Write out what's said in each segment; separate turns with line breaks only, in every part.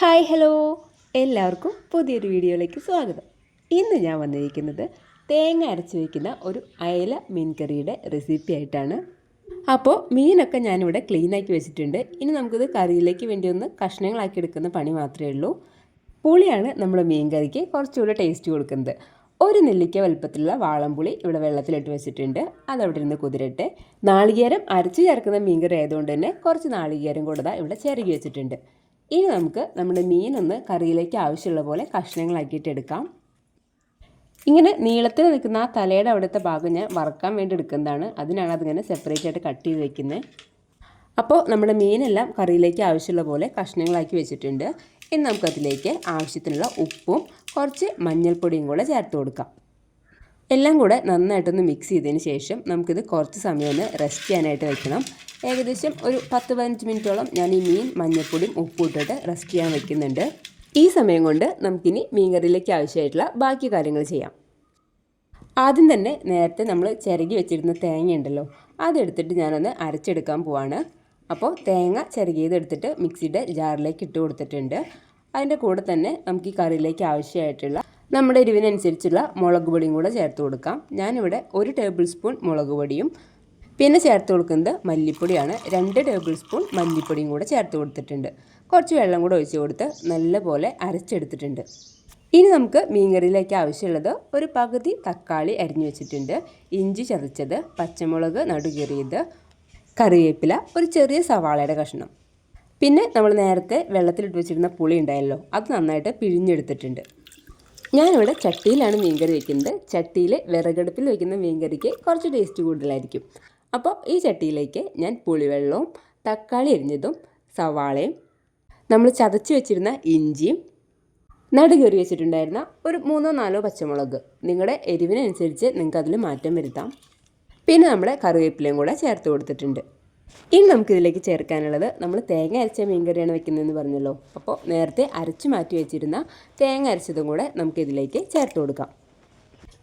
Hi hello. എല്ലാവർക്കും പുതിയൊരു വീഡിയോയിലേക്ക് സ്വാഗതം. ഇന്ന് ഞാൻ വന്നിരിക്കുന്നത് തേങ്ങ അരച്ച് വയ്ക്കുന്ന ഒരു അയല മീൻ കറിയുടെ റെസിപ്പി ആയിട്ടാണ്. അപ്പോൾ മീനൊക്കെ ഞാനിവിടെ ക്ലീനാക്കി വെച്ചിട്ടുണ്ട്. ഇനി നമുക്കിത് കറിയിലേക്ക് വേണ്ടി ഒന്ന് കഷ്ണങ്ങളാക്കി എടുക്കുന്ന പണി മാത്രമേ ഉള്ളൂ. പുളിയാണ് നമ്മൾ മീൻ കറിക്ക് കുറച്ചുകൂടെ ടേസ്റ്റ് കൊടുക്കുന്നത്. ഒരു നെല്ലിക്ക വലുപ്പത്തിലുള്ള വാളംപുളി ഇവിടെ വെള്ളത്തിലിട്ട് വെച്ചിട്ടുണ്ട്. അതവിടെ ഇരുന്ന് കുതിരട്ടെ. നാളികേരം അരച്ച് ചേർക്കുന്ന മീൻകറി ആയതുകൊണ്ട് തന്നെ കുറച്ച് നാളികേരം കൂടെ ഇവിടെ ചിരകി വെച്ചിട്ടുണ്ട്. ഇനി നമുക്ക് നമ്മുടെ മീനൊന്ന് കറിയിലേക്ക് ആവശ്യമുള്ള പോലെ കഷ്ണങ്ങളാക്കിയിട്ട് എടുക്കാം. ഇങ്ങനെ നീളത്തിൽ നിൽക്കുന്ന ആ തലയുടെ അവിടുത്തെ ഭാഗം ഞാൻ വറക്കാൻ വേണ്ടി എടുക്കുന്നതാണ്. അതിനാണ് അതിങ്ങനെ സെപ്പറേറ്റ് ആയിട്ട് കട്ട് ചെയ്ത് വെക്കുന്നത്. അപ്പോൾ നമ്മുടെ മീനെല്ലാം കറിയിലേക്ക് ആവശ്യമുള്ള പോലെ കഷ്ണങ്ങളാക്കി വെച്ചിട്ടുണ്ട്. ഇനി നമുക്കതിലേക്ക് ആവശ്യത്തിനുള്ള ഉപ്പും കുറച്ച് മഞ്ഞൾപ്പൊടിയും കൂടെ ചേർത്ത് കൊടുക്കാം. എല്ലാം കൂടെ നന്നായിട്ടൊന്ന് മിക്സ് ചെയ്തതിന് ശേഷം നമുക്കിത് കുറച്ച് സമയം ഒന്ന് റെസ്റ്റ് ചെയ്യാനായിട്ട് വെക്കണം. ഏകദേശം ഒരു പത്ത് പതിനഞ്ച് മിനിറ്റോളം ഞാൻ ഈ മീൻ മഞ്ഞൾപ്പൊടിയും ഉപ്പും ഇട്ടിട്ട് റെസ്റ്റ് ചെയ്യാൻ വെക്കുന്നുണ്ട്. ഈ സമയം കൊണ്ട് നമുക്കിനി മീൻ കറിയിലേക്ക് ആവശ്യമായിട്ടുള്ള ബാക്കി കാര്യങ്ങൾ ചെയ്യാം. ആദ്യം തന്നെ നേരത്തെ നമ്മൾ ചിരകി വെച്ചിരുന്ന തേങ്ങ ഉണ്ടല്ലോ അതെടുത്തിട്ട് ഞാനൊന്ന് അരച്ചെടുക്കാൻ പോവാണ്. അപ്പോൾ തേങ്ങ ചിരകിയതെടുത്തിട്ട് മിക്സിയുടെ ജാറിലേക്ക് ഇട്ട് കൊടുത്തിട്ടുണ്ട്. അതിന്റെ കൂടെ തന്നെ നമുക്ക് ഈ കറിയിലേക്ക് ആവശ്യമായിട്ടുള്ള നമ്മുടെ എരിവിനനുസരിച്ചുള്ള മുളക് പൊടിയും കൂടെ ചേർത്ത് കൊടുക്കാം. ഞാനിവിടെ ഒരു ടേബിൾ സ്പൂൺ മുളക് പൊടിയും പിന്നെ ചേർത്ത് കൊടുക്കുന്നത് മല്ലിപ്പൊടിയാണ്. രണ്ട് ടേബിൾ സ്പൂൺ മല്ലിപ്പൊടിയും കൂടെ ചേർത്ത് കൊടുത്തിട്ടുണ്ട്. കുറച്ച് വെള്ളം കൂടെ ഒഴിച്ച് കൊടുത്ത് നല്ലപോലെ അരച്ചെടുത്തിട്ടുണ്ട്. ഇനി നമുക്ക് മീൻകറിയിലേക്ക് ആവശ്യമുള്ളത് ഒരു പകുതി തക്കാളി അരിഞ്ഞു വെച്ചിട്ടുണ്ട്. ഇഞ്ചി ചതച്ചത് പച്ചമുളക് നടുകീറിയത് കറിവേപ്പില ഒരു ചെറിയ സവാളയുടെ കഷ്ണം. പിന്നെ നമ്മൾ നേരത്തെ വെള്ളത്തിലിട്ട് വെച്ചിരുന്ന പുളി ഉണ്ടായല്ലോ അത് നന്നായിട്ട് പിഴിഞ്ഞെടുത്തിട്ടുണ്ട്. ഞാനിവിടെ ചട്ടിയിലാണ് മീൻകറി വെക്കുന്നത്. ചട്ടിയിൽ വിറകടുപ്പിൽ വെക്കുന്ന മീൻകറിക്ക് കുറച്ച് ടേസ്റ്റ് കൂടുതലായിരിക്കും. അപ്പോൾ ഈ ചട്ടിയിലേക്ക് ഞാൻ പുളിവെള്ളവും തക്കാളി എരിഞ്ഞതും സവാളയും നമ്മൾ ചതച്ച് വെച്ചിരുന്ന ഇഞ്ചിയും നടുകേറി വെച്ചിട്ടുണ്ടായിരുന്ന ഒരു മൂന്നോ നാലോ പച്ചമുളക്. നിങ്ങളുടെ എരിവിനനുസരിച്ച് നിങ്ങൾക്ക് അതിൽ മാറ്റം വരുത്താം. പിന്നെ നമ്മുടെ കറിവേപ്പിലയും കൂടെ ചേർത്ത് കൊടുത്തിട്ടുണ്ട്. ഇനി നമുക്കിതിലേക്ക് ചേർക്കാനുള്ളത് നമ്മൾ തേങ്ങ അരച്ച മീൻകറിയാണ് വെക്കുന്നതെന്ന് പറഞ്ഞല്ലോ. അപ്പോൾ നേരത്തെ അരച്ച് മാറ്റി വെച്ചിരുന്ന തേങ്ങ അരച്ചതും കൂടെ നമുക്കിതിലേക്ക് ചേർത്ത് കൊടുക്കാം.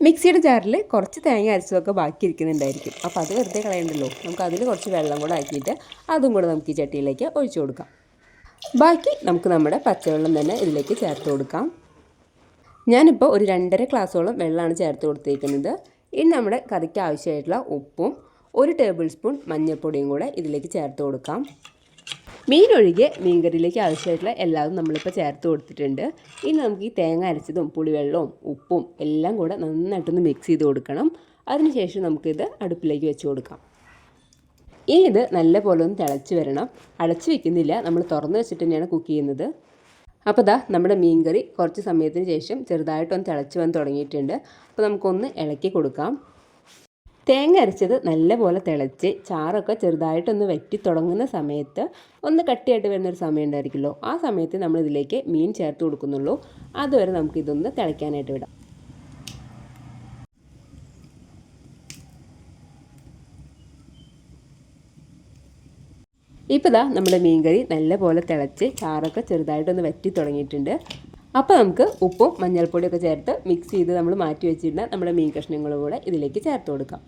മിക്സിയുടെ ജാറിൽ കുറച്ച് തേങ്ങ അരച്ചതൊക്കെ ബാക്കി ഇരിക്കുന്നുണ്ടായിരിക്കും അപ്പോൾ അത് വെറുതെ കളയണ്ടല്ലോ. നമുക്ക് അതിൽ കുറച്ച് വെള്ളം കൂടെ ആക്കിയിട്ട് അതും കൂടെ നമുക്ക് ഈ ചട്ടിയിലേക്ക് ഒഴിച്ചു കൊടുക്കാം. ബാക്കി നമുക്ക് നമ്മുടെ പച്ചവെള്ളം തന്നെ ഇതിലേക്ക് ചേർത്ത് കൊടുക്കാം. ഞാനിപ്പോൾ ഒരു രണ്ടര ഗ്ലാസ്സോളം വെള്ളമാണ് ചേർത്ത് കൊടുത്തേക്കുന്നത്. ഇനി നമ്മുടെ കറിക്ക് ആവശ്യമായിട്ടുള്ള ഉപ്പും ഒരു ടേബിൾ സ്പൂൺ മഞ്ഞൾപ്പൊടിയും കൂടെ ഇതിലേക്ക് ചേർത്ത് കൊടുക്കാം. മീൻ ഒഴികെ മീൻകറിയിലേക്ക് ആവശ്യമായിട്ടുള്ള എല്ലാതും നമ്മളിപ്പോൾ ചേർത്ത് കൊടുത്തിട്ടുണ്ട്. ഇനി നമുക്ക് ഈ തേങ്ങ അരച്ചതും പുളിവെള്ളവും ഉപ്പും എല്ലാം കൂടെ നന്നായിട്ടൊന്ന് മിക്സ് ചെയ്ത് കൊടുക്കണം. അതിനുശേഷം നമുക്കിത് അടുപ്പിലേക്ക് വെച്ച് കൊടുക്കാം. ഇനി ഇത് നല്ല പോലെ ഒന്ന് തിളച്ച് വരണം. അടച്ച് വെക്കുന്നില്ല. നമ്മൾ തുറന്ന് വെച്ചിട്ട് തന്നെയാണ് കുക്ക് ചെയ്യുന്നത്. അപ്പോൾ ദാ നമ്മുടെ മീൻകറി കുറച്ച് സമയത്തിന് ശേഷം ചെറുതായിട്ടൊന്ന് തിളച്ച് വന്ന് തുടങ്ങിയിട്ടുണ്ട്. അപ്പോൾ നമുക്കൊന്ന് ഇളക്കി കൊടുക്കാം. തേങ്ങ അരച്ചത് നല്ലപോലെ തിളച്ച് ചാറൊക്കെ ചെറുതായിട്ടൊന്ന് വറ്റി തുടങ്ങുന്ന സമയത്ത് ഒന്ന് കട്ടിയായിട്ട് വരുന്നൊരു സമയം ഉണ്ടായിരിക്കുമല്ലോ. ആ സമയത്ത് നമ്മൾ ഇതിലേക്ക് മീൻ ചേർത്ത് കൊടുക്കുന്നുള്ളൂ. അതുവരെ നമുക്കിതൊന്ന് തിളയ്ക്കാനായിട്ട് വിടാം. ഇപ്പോൾ ഇതാ നമ്മുടെ മീൻകറി നല്ലപോലെ തിളച്ച് ചാറൊക്കെ ചെറുതായിട്ടൊന്ന് വറ്റി തുടങ്ങിയിട്ടുണ്ട്. അപ്പോൾ നമുക്ക് ഉപ്പും മഞ്ഞൾപ്പൊടിയൊക്കെ ചേർത്ത് മിക്സ് ചെയ്ത് നമ്മൾ മാറ്റി വെച്ചിരുന്ന നമ്മുടെ മീൻ കഷ്ണങ്ങളും കൂടെ ഇതിലേക്ക് ചേർത്ത് കൊടുക്കാം.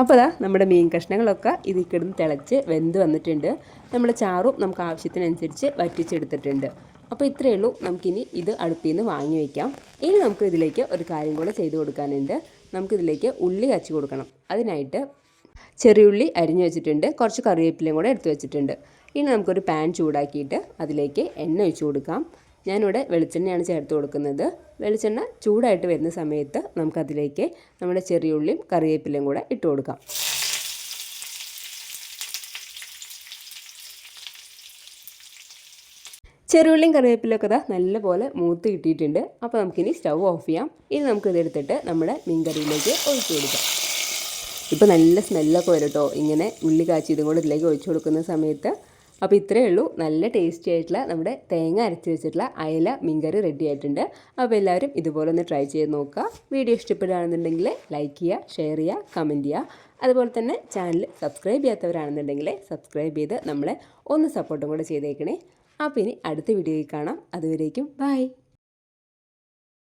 അപ്പോൾ അതാ നമ്മുടെ മീൻ കഷ്ണങ്ങളൊക്കെ ഇതിൽ കിടന്ന് തിളച്ച് വെന്ത് വന്നിട്ടുണ്ട്. നമ്മുടെ ചാറും നമുക്ക് ആവശ്യത്തിനനുസരിച്ച് വറ്റിച്ചെടുത്തിട്ടുണ്ട്. അപ്പോൾ ഇത്രയേ ഉള്ളൂ. നമുക്കിനി ഇത് അടുപ്പിൽ നിന്ന് വാങ്ങി വയ്ക്കാം ഇനി നമുക്ക് ഇതിലേക്ക് ഒരു കാര്യം കൂടെ ചെയ്ത് കൊടുക്കാനുണ്ട്. നമുക്കിതിലേക്ക് ഉള്ളി കച്ചി കൊടുക്കണം. അതിനായിട്ട് ചെറിയുള്ളി അരിഞ്ഞു വെച്ചിട്ടുണ്ട്. കുറച്ച് കറിവേപ്പിലയും കൂടെ എടുത്തു വെച്ചിട്ടുണ്ട്. ഇനി നമുക്കൊരു പാൻ ചൂടാക്കിയിട്ട് അതിലേക്ക് എണ്ണ ഒഴിച്ച് കൊടുക്കാം. ഞാനിവിടെ വെളിച്ചെണ്ണയാണ് ചേർത്ത് കൊടുക്കുന്നത്. വെളിച്ചെണ്ണ ചൂടായിട്ട് വരുന്ന സമയത്ത് നമുക്കതിലേക്ക് നമ്മുടെ ചെറിയ ഉള്ളിയും കറിവേപ്പിലയും കൂടെ ഇട്ട് കൊടുക്കാം. ചെറുള്ളിയും കറിവേപ്പിലൊക്കെ ഇതാ നല്ലപോലെ മൂത്ത് കിട്ടിയിട്ടുണ്ട്. അപ്പോൾ നമുക്കിനി സ്റ്റൗ ഓഫ് ചെയ്യാം. ഇനി നമുക്കിതെടുത്തിട്ട് നമ്മുടെ മീൻകറിയിലേക്ക് ഒഴിച്ച് കൊടുക്കാം. ഇപ്പോൾ നല്ല സ്മെല്ലൊക്കെ വരും കേട്ടോ ഇങ്ങനെ ഉള്ളി കാച്ചി ഇതും കൂടെ ഇതിലേക്ക് ഒഴിച്ചു കൊടുക്കുന്ന സമയത്ത് അപ്പോൾ ഇത്രയേ ഉള്ളൂ. നല്ല ടേസ്റ്റി ആയിട്ടുള്ള നമ്മുടെ തേങ്ങ അരച്ച് വെച്ചിട്ടുള്ള അയല മീൻകറി റെഡി ആയിട്ടുണ്ട്. അപ്പോൾ എല്ലാവരും ഇതുപോലെ ഒന്ന് ട്രൈ ചെയ്ത് നോക്കുക. വീഡിയോ ഇഷ്ടപ്പെടുകയാണെന്നുണ്ടെങ്കിൽ ലൈക്ക് ചെയ്യുക ഷെയർ ചെയ്യുക കമന്റ് ചെയ്യുക. അതുപോലെ തന്നെ ചാനൽ സബ്സ്ക്രൈബ് ചെയ്യാത്തവരാണെന്നുണ്ടെങ്കിൽ സബ്സ്ക്രൈബ് ചെയ്ത് നമ്മളെ ഒന്ന് സപ്പോർട്ടും കൂടെ ചെയ്തേക്കണേ. അപ്പോൾ ഇനി അടുത്ത വീഡിയോയിൽ കാണാം. അതുവരേക്കും ബൈ